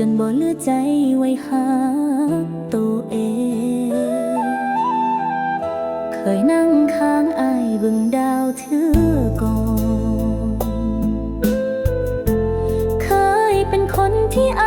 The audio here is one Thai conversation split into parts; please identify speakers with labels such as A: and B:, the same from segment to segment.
A: จนบ่เลือใจไว้หาตัวเอง เคยนั่งข้างอายบึงดาวเธอก่อนเคยเป็นคนที่อ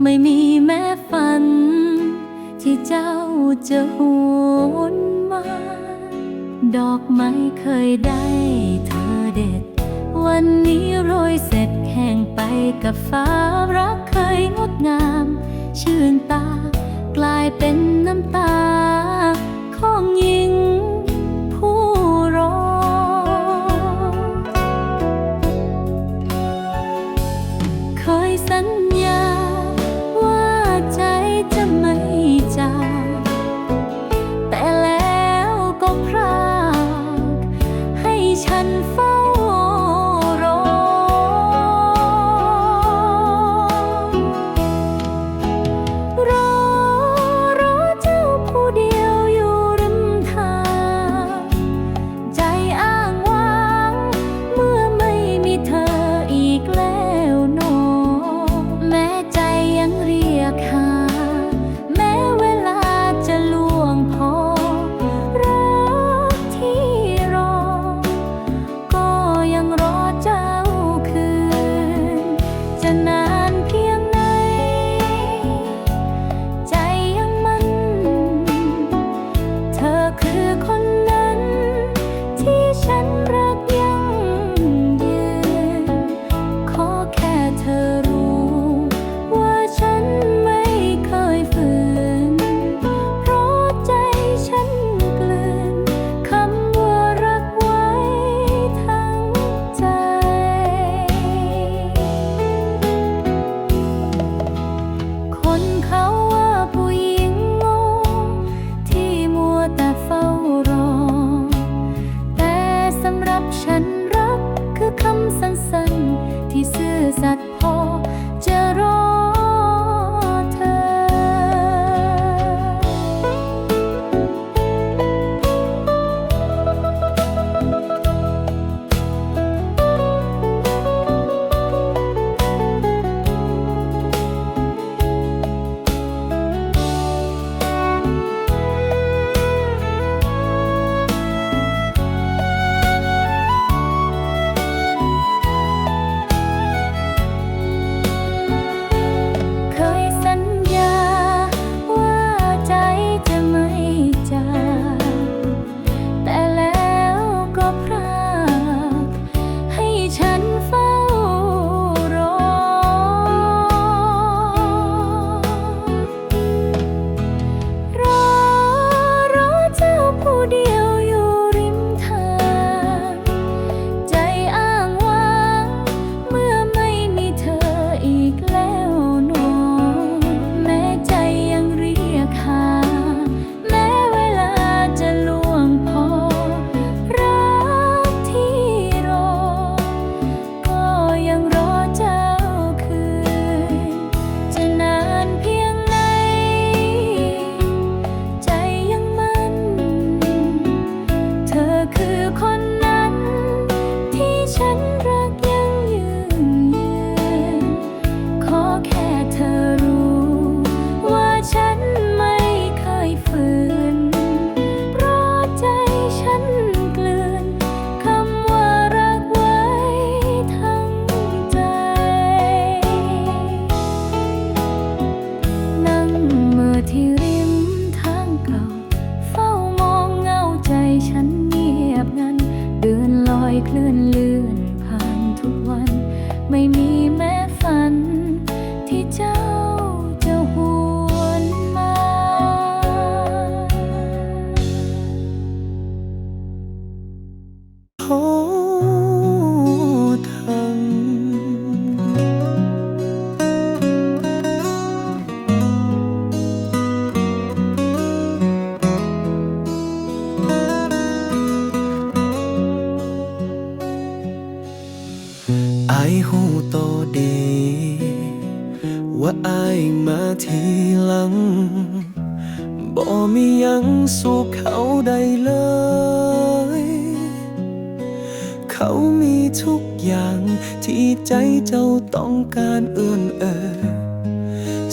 A: ไม่มีแม้ฝัน ที่เจ้าจะหวนมา ดอกไม้เคยได้เธอเด็ด วันนี้โรยเสร็จแห่งไปกับฟ้ารักเคยงดงาม ชื่นตากลายเป็นน้ำตาของหญิง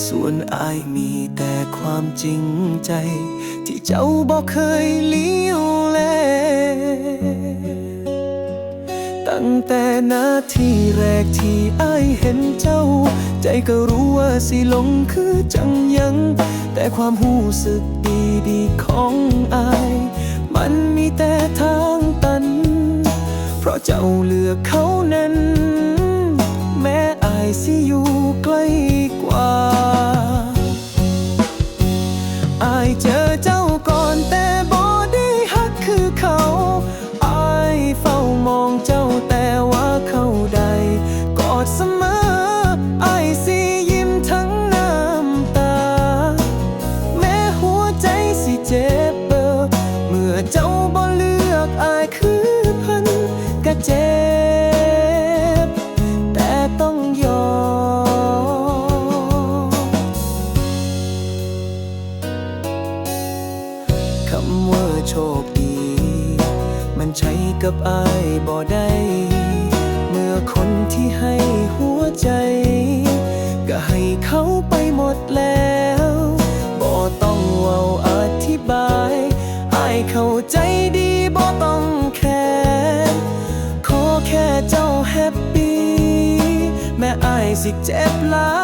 A: ส่วนอายมีแต่
B: ความจริงใจ ที่เจ้าบอกเคยเลี้ยวแล ตั้งแต่นาทีแรกที่อายเห็นเจ้า ใจก็รู้ว่าสิหลงคือจังยัง แต่ความหูสึกดีๆของอาย มันมีแต่ทางตัน เพราะเจ้าเลือกเขานั้น สิอยู่ใกล้กว่า อายเจอเจ้าก่อนแต่ เจ็บหลา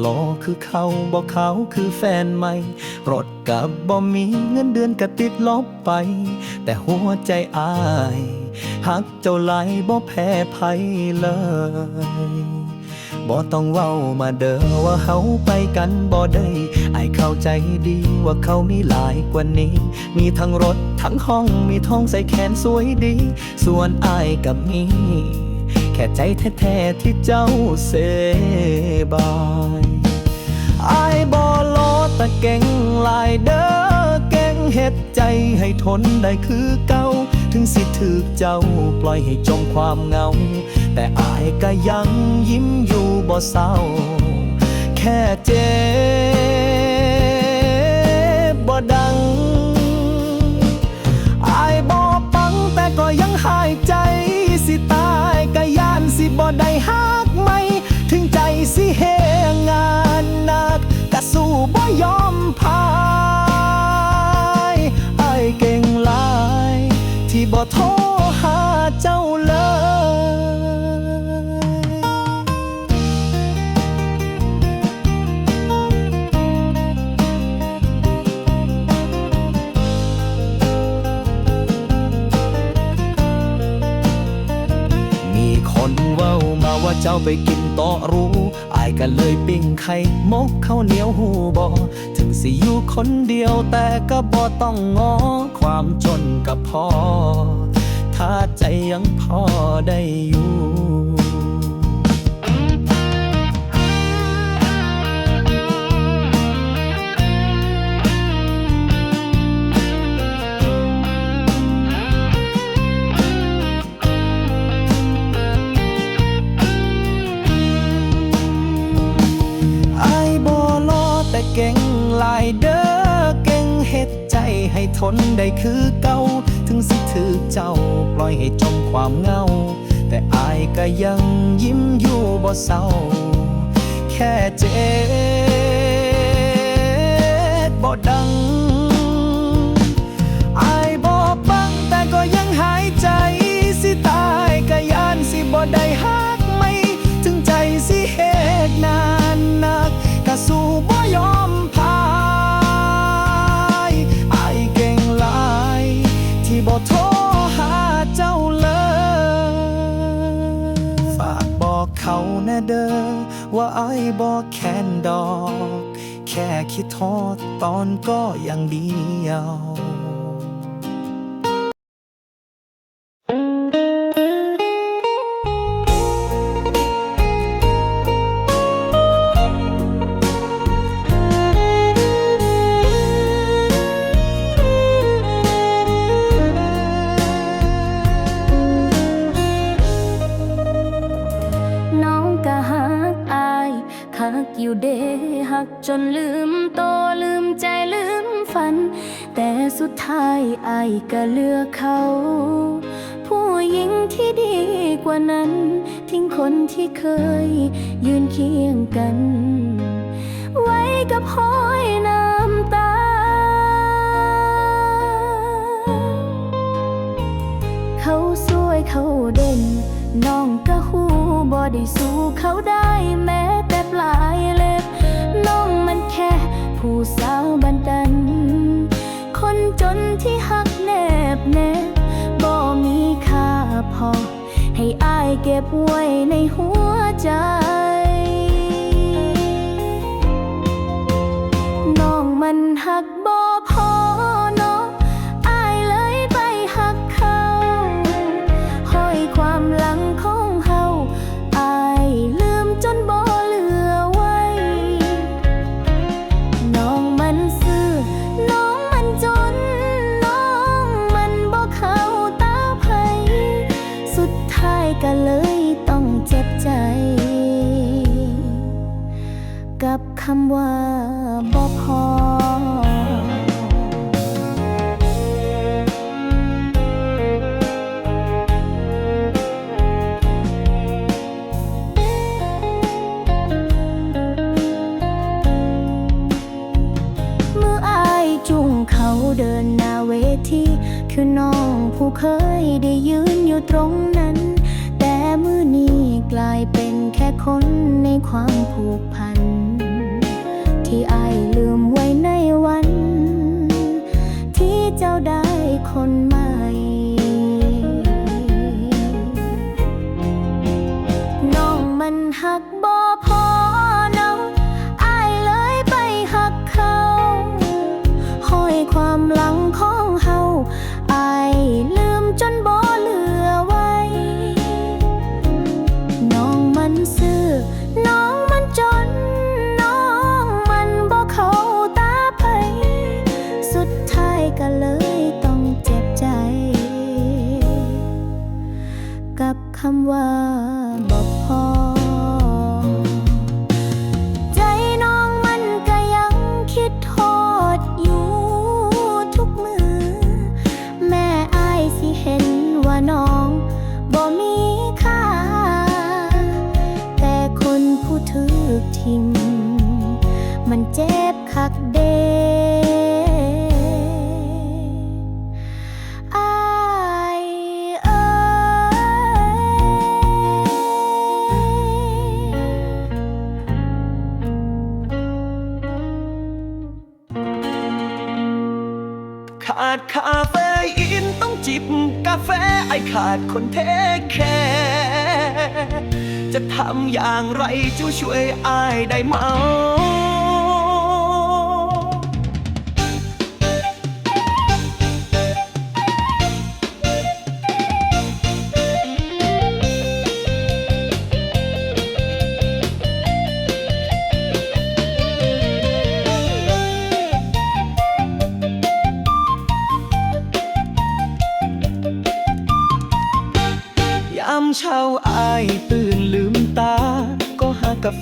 B: หลอคือเขา
C: บ่เขาคือแฟนใหม่ รถกับบ่มีเงินเดือนก็ติดลบไป แต่หัวใจอายหักเจ้าหลายบ่แพ้ไผเลยบ่ต้องเว้ามาเด้อว่าเฮาไปกันบ่ได้อายเข้าใจดีว่าเขามีหลายกว่านี้ มีทั้งรถทั้งห้องมีท้องใส่แขนสวยดี ส่วนอายกับมี แค่ใจแท้ๆที่เจ้าเสบายอายบอลอตะเก่งลายเด้อเก่งเฮ็ดใจให้ทนได้คือเก่าถึงสิถือเจ้าปล่อยให้จมความเงา แต่อายก็ยังยิ้มอยู่บ่เศร้า แค่เจ็บ จ้าไปกินต่อรู้อายก็เลยปิ้งไข่มกข้าวเหนียวหูบอถึงสิอยู่คนเดียวแต่ก็บ่ต้องงอ ความจนกับพอ ถ้าใจยังพอได้อยู่
B: เก่งลายเด้อเก่งเฮ็ดใจให้ทนได้คือเก่าถึงสิถือเจ้าปล่อยให้จมความเหงา แต่อายก็ยังยิ้มอยู่บ่เศร้า แค่เจ็บ ดอก แค่คิดทอดตอนก็ยังเดียว
A: อยู่เดหักจนลืมโตลืมใจลืมฝัน แต่สุดท้ายไอายก็เลือกเขา ผู้หญิงที่ดีกว่านั้น ทิ้งคนที่เคยยืนเคียงกัน ไว้กับห้อยน้ำตา เขาสวยเขาเด่นน้องก็หูบอได้สู้เขาได้แม่ ปลายเล็บ น้องมันแค่ผู้สาวบันดัน คนจนที่หักแนบแนบบ่มีค่าพอ ให้อายเก็บไว้ในหัวใจ ว่าบ่พอเมื่ออายจุงเขาเดินหน้าเวทีคือน้องผู้เคยได้ยืนอยู่ตรงนั้น แต่มือนี้กลายเป็นแค่คนในความผูก ไว่า ขาดคาเฟ
B: อีนต้องจิบกาแฟไอขาดคนเทคแคร์จะทำอย่างไรจะช่วยอายได้ไหม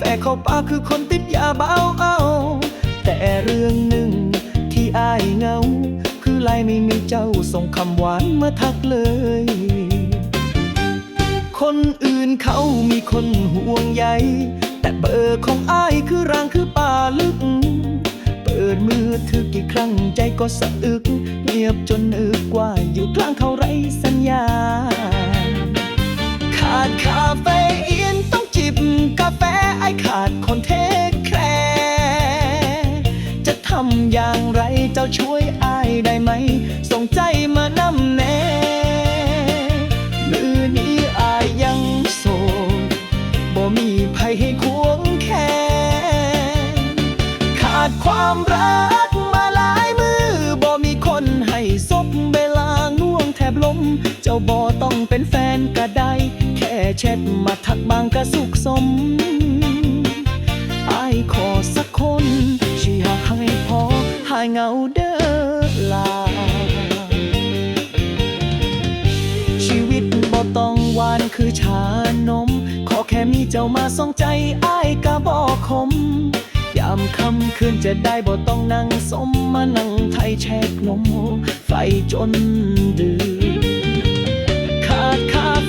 B: ฟเข้าปากคือคนติดยาเบาเอาแต่เรื่องหนึ่งที่อายเงา คือไลไม่มีเจ้าส่งคำหวานมาทักเลย คนอื่นเขามีคนห่วงใยแต่เบอร์ของอายคือร่างคือป่าลึก เปิดมือถือกี่ครั้งใจก็สะอึก เงียบจนนึกว่าอยู่กลางเขาไรสัญญา ขาดคาเฟอีน แฟไอขาดคนเทคแคร์จะทำอย่างไรเจ้าช่วยอายได้ไหม ส่งใจมานำแน่มือนี้อายยังโสดบ่มีภัยให้ควงแค่ขาดความรัก เจ้าบ่ต้องเป็นแฟนก็ได้ แค่แชทมาทักบางก็สุขสมอายขอสักคนที่หากให้พอหายเหงาเด้อลา ชีวิตบ่ต้องหวานคือชานม ขอแค่มีเจ้ามาสองใจอ้ายก็บ่คมยามคำคืนจะได้บ่ต้องนั่งสมมานั่งไทยแชกนมไฟจนเดือ ข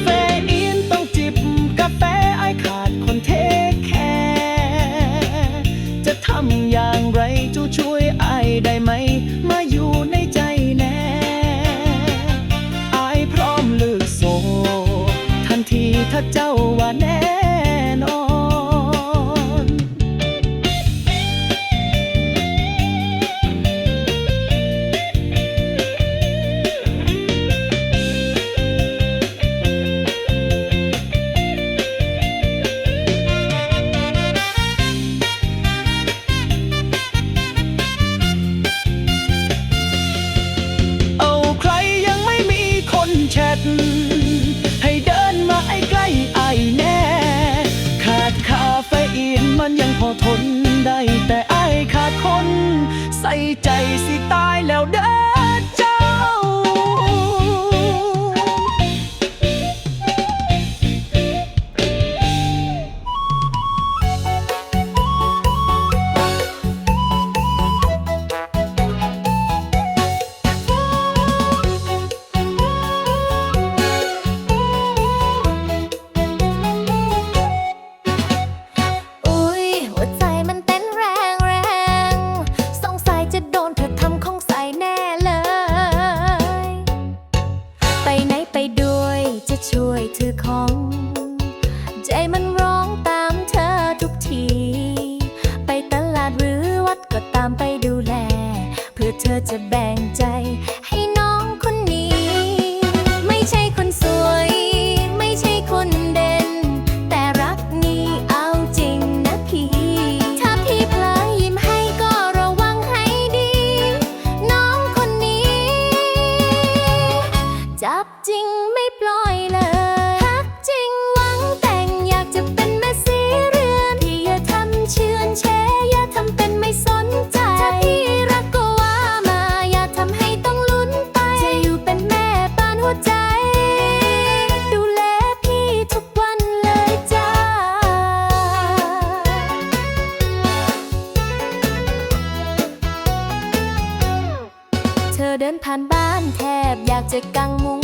A: บอ